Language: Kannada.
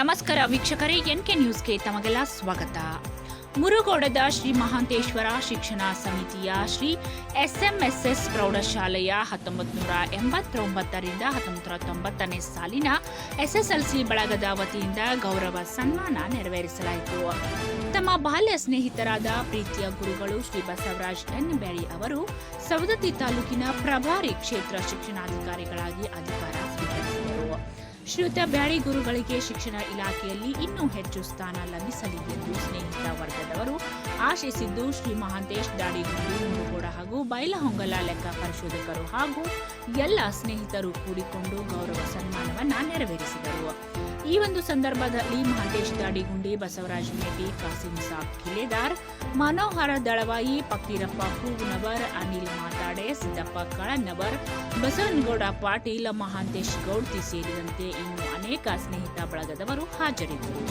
ನಮಸ್ಕಾರ ವೀಕ್ಷಕರೇ ಎನ್ ಎನ್ಕೆ ನ್ಯೂಸ್ಗೆ ತಮಗೆಲ್ಲ ಸ್ವಾಗತ. ಮುರುಗೋಡದ ಶ್ರೀ ಮಹಾಂತೇಶ್ವರ ಶಿಕ್ಷಣ ಸಮಿತಿಯ ಶ್ರೀ ಎಸ್ಎಂಎಸ್ಎಸ್ ಪ್ರೌಢಶಾಲೆಯ ಹತ್ತೊಂಬತ್ತು ನೂರ ಎಂಬತ್ತೊಂಬತ್ತರಿಂದ ಹತ್ತೊಂಬತ್ತು ನೂರ ತೊಂಬತ್ತನೇ ಸಾಲಿನ ಎಸ್ಎಸ್ಎಲ್ಸಿ ಬಳಗದ ವತಿಯಿಂದ ಗೌರವ ಸನ್ಮಾನ ನೆರವೇರಿಸಲಾಯಿತು. ತಮ್ಮ ಬಾಲ್ಯ ಸ್ನೇಹಿತರಾದ ಪ್ರೀತಿಯ ಗುರುಗಳು ಶ್ರೀ ಬಸವರಾಜ್ ಎನ್ ಬ್ಯಾಳಿ ಅವರು ಸವದತ್ತಿ ತಾಲೂಕಿನ ಪ್ರಭಾರಿ ಕ್ಷೇತ್ರ ಶಿಕ್ಷಣಾಧಿಕಾರಿಗಳಾಗಿ ಅಧಿಕಾರ ಶ್ರೀಯುತ ಬ್ಯಾಳಿ ಗುರುಗಳಿಗೆ ಶಿಕ್ಷಣ ಇಲಾಖೆಯಲ್ಲಿ ಇನ್ನೂ ಹೆಚ್ಚು ಸ್ಥಾನ ಲಭಿಸಲಿ ಎಂದು ಸ್ನೇಹಿತ ವರ್ಗದವರು ಆಶಿಸಿದ್ದು ಶ್ರೀ ಮಹಾಂತೇಶ್ ದಾಡಿಗೂರು ಬೈಲಹೊಂಗಲ ಲೆಕ್ಕ ಪರಿಶೋಧಕರು ಹಾಗೂ ಎಲ್ಲ ಸ್ನೇಹಿತರು ಕೂಡಿಕೊಂಡು ಗೌರವ ಸನ್ಮಾನವನ್ನು ನೆರವೇರಿಸಿದರು. ಈ ಒಂದು ಸಂದರ್ಭದಲ್ಲಿ ಮಹಂತೇಶ್ ದಾಡಿಗುಂಡಿ, ಬಸವರಾಜ್ ಮೇಟಿ, ಕಾಸಿಂ ಸಾಬ್ ಕಿಲೇದಾರ್, ಮನೋಹರ ದಳವಾಯಿ ಫಕೀರಪ್ಪ ಹೂವಿನವರ್ ಅನಿಲ್ ಮಾತಾಡೆ, ಸಿದ್ದಪ್ಪ ಕಳನ್ನವರ್ ಬಸವನಗೌಡ ಪಾಟೀಲ್, ಮಹಾಂತೇಶ್ ಗೌಡ್ತಿ ಸೇರಿದಂತೆ ಇನ್ನು ಅನೇಕ ಸ್ನೇಹಿತ ಬಳಗದವರು ಹಾಜರಿದ್ದರು.